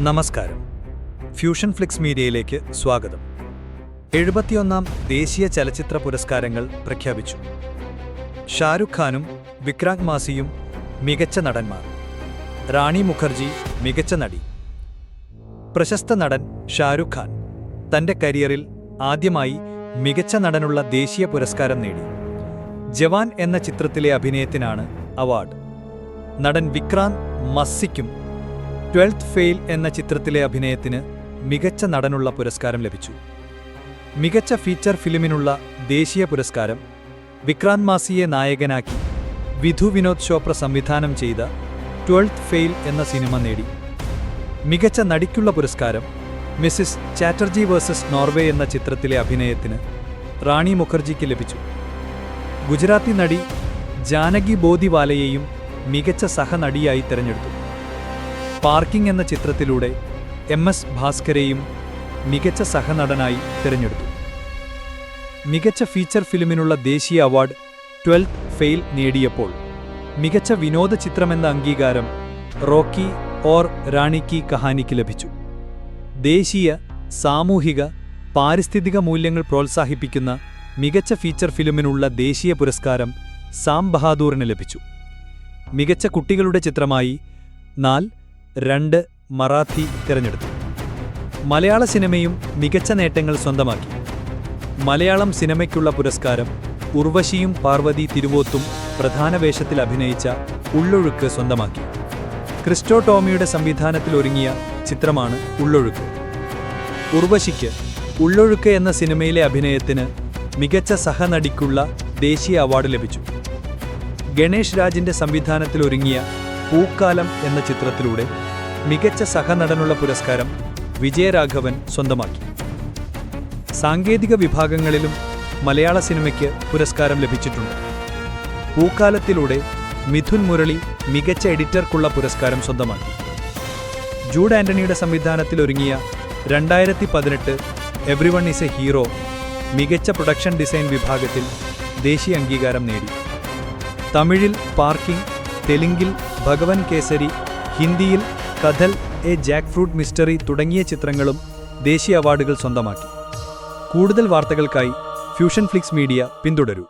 നമസ്കാരം. Fusion Flix മീഡിയയിലേക്ക് സ്വാഗതം. എഴുപത്തിയൊന്നാം ദേശീയ ചലച്ചിത്ര പുരസ്കാരങ്ങൾ പ്രഖ്യാപിച്ചു. ഷാരുഖ് ഖാനും വിക്രാന്ത് മാസിയും മികച്ച നടന്മാർ. റാണി മുഖർജി മികച്ച നടി. പ്രശസ്ത നടൻ ഷാരുഖ് ഖാൻ തന്റെ കരിയറിൽ ആദ്യമായി മികച്ച നടനുള്ള ദേശീയ പുരസ്കാരം നേടി. ജവാൻ എന്ന ചിത്രത്തിലെ അഭിനയത്തിനാണ് അവാർഡ്. നടൻ വിക്രാന്ത് മസ്സിക്കും ട്വൽത്ത് ഫെയിൽ എന്ന ചിത്രത്തിലെ അഭിനയത്തിന് മികച്ച നടനുള്ള പുരസ്കാരം ലഭിച്ചു. മികച്ച ഫീച്ചർ ഫിലിമിനുള്ള ദേശീയ പുരസ്കാരം വിക്രാന്ത് മാസിയെ നായകനാക്കി വിധു വിനോദ് ചോപ്ര സംവിധാനം ചെയ്ത ട്വൽത്ത് ഫെയിൽ എന്ന സിനിമ നേടി. മികച്ച നടിക്കുള്ള പുരസ്കാരം മിസ്സിസ് ചാറ്റർജി വേഴ്സസ് നോർവേ എന്ന ചിത്രത്തിലെ അഭിനയത്തിന് റാണി മുഖർജിക്ക് ലഭിച്ചു. ഗുജറാത്തി നടി ജാനകി ബോദിവാലയെയും മികച്ച സഹനടിയായി തിരഞ്ഞെടുത്തു. പാർക്കിംഗ് എന്ന ചിത്രത്തിലൂടെ എം എസ് ഭാസ്കരെയും മികച്ച സഹനടനായി തിരഞ്ഞെടുത്തു. മികച്ച ഫീച്ചർ ഫിലിമിനുള്ള ദേശീയ അവാർഡ് ട്വൽത്ത് ഫെയിൽ നേടിയപ്പോൾ മികച്ച വിനോദ ചിത്രമെന്ന അംഗീകാരം റോക്കി ഓർ റാണി കി കഹാനിക്ക് ലഭിച്ചു. ദേശീയ സാമൂഹിക പാരിസ്ഥിതിക മൂല്യങ്ങൾ പ്രോത്സാഹിപ്പിക്കുന്ന മികച്ച ഫീച്ചർ ഫിലിമിനുള്ള ദേശീയ പുരസ്കാരം സാം ബഹാദൂറിന് ലഭിച്ചു. മികച്ച കുട്ടികളുടെ ചിത്രമായി നാൽ രണ്ട് മറാത്തി തിരഞ്ഞെടുത്തു. മലയാള സിനിമയും മികച്ച നേട്ടങ്ങൾ സ്വന്തമാക്കി. മലയാളം സിനിമയ്ക്കുള്ള പുരസ്കാരം ഉർവശിയും പാർവതി തിരുവോത്തും പ്രധാന വേഷത്തിൽ അഭിനയിച്ച ഉള്ളൊഴുക്ക് സ്വന്തമാക്കി. ക്രിസ്റ്റോ ടോമിയുടെ സംവിധാനത്തിൽ ഒരുങ്ങിയ ചിത്രമാണ് ഉള്ളൊഴുക്ക്. ഉർവശിക്ക് ഉള്ളൊഴുക്ക് എന്ന സിനിമയിലെ അഭിനയത്തിന് മികച്ച സഹനടിക്കുള്ള ദേശീയ അവാർഡ് ലഭിച്ചു. ഗണേഷ് രാജിന്റെ സംവിധാനത്തിൽ ഒരുങ്ങിയ പൂക്കാലം എന്ന ചിത്രത്തിലൂടെ മികച്ച സഹനടനുള്ള പുരസ്കാരം വിജയരാഘവൻ സ്വന്തമാക്കി. സാങ്കേതിക വിഭാഗങ്ങളിലും മലയാള സിനിമയ്ക്ക് പുരസ്കാരം ലഭിച്ചിട്ടുണ്ട്. പൂക്കാലത്തിലൂടെ മിഥുൻ മുരളി മികച്ച എഡിറ്റർക്കുള്ള പുരസ്കാരം സ്വന്തമാക്കി. ജൂഡ് ആന്റണിയുടെ സംവിധാനത്തിൽ ഒരുങ്ങിയ രണ്ടായിരത്തി പതിനെട്ട് എവ്രിവൺ ഇസ് എ ഹീറോ മികച്ച പ്രൊഡക്ഷൻ ഡിസൈൻ വിഭാഗത്തിൽ ദേശീയ അംഗീകാരം നേടി. തമിഴിൽ പാർക്കിംഗ് തെലുങ്കിൽ ഭഗവൻ കേസരി ഹിന്ദിയിൽ Kathal a jackfruit mystery തുടങ്ങിയ ചിത്രങ്ങളും ദേശീയ അവാർഡുകൾ സ്വന്തമാക്കി. കൂടുതൽ വാർത്തകൾക്കായി ഫ്യൂഷൻ ഫ്ലിക്സ് മീഡിയ പിന്തുടരൂ.